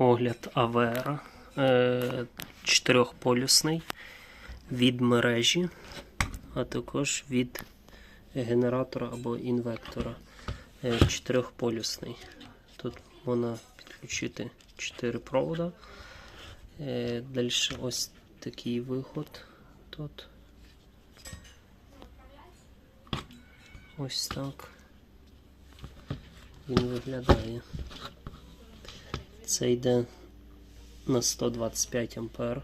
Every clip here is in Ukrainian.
огляд АВР е, чотирьохполюсний від мережі, а також від генератора або інвектора е, чотирьохполюсний. Тут можна підключити 4 провода. Е, Далі ось такий виход тут. Ось так він виглядає. Це йде на 125 ампер.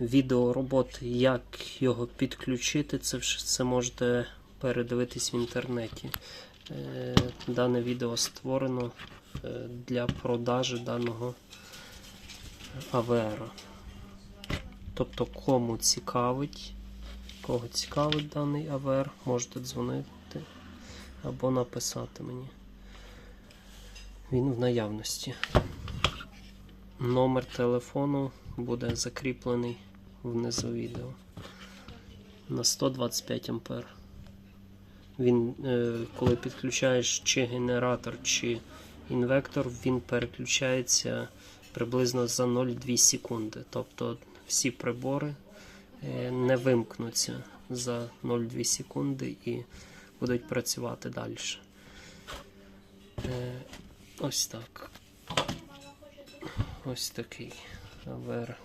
Відео роботи, як його підключити, це все можете передивитись в інтернеті. Е, Дане відео створено е, для продажі даного АВР. Тобто, кому цікавить, кого цікавить даний АВР, можете дзвонити або написати мені. Він в наявності. Номер телефону буде закріплений внизу відео на 125 ампер. Він, е, коли підключаєш чи генератор, чи інвектор, він переключається приблизно за 0,2 секунди. Тобто всі прибори е, не вимкнуться за 0,2 секунди і будуть працювати далі. Ось так. Ось такий АВР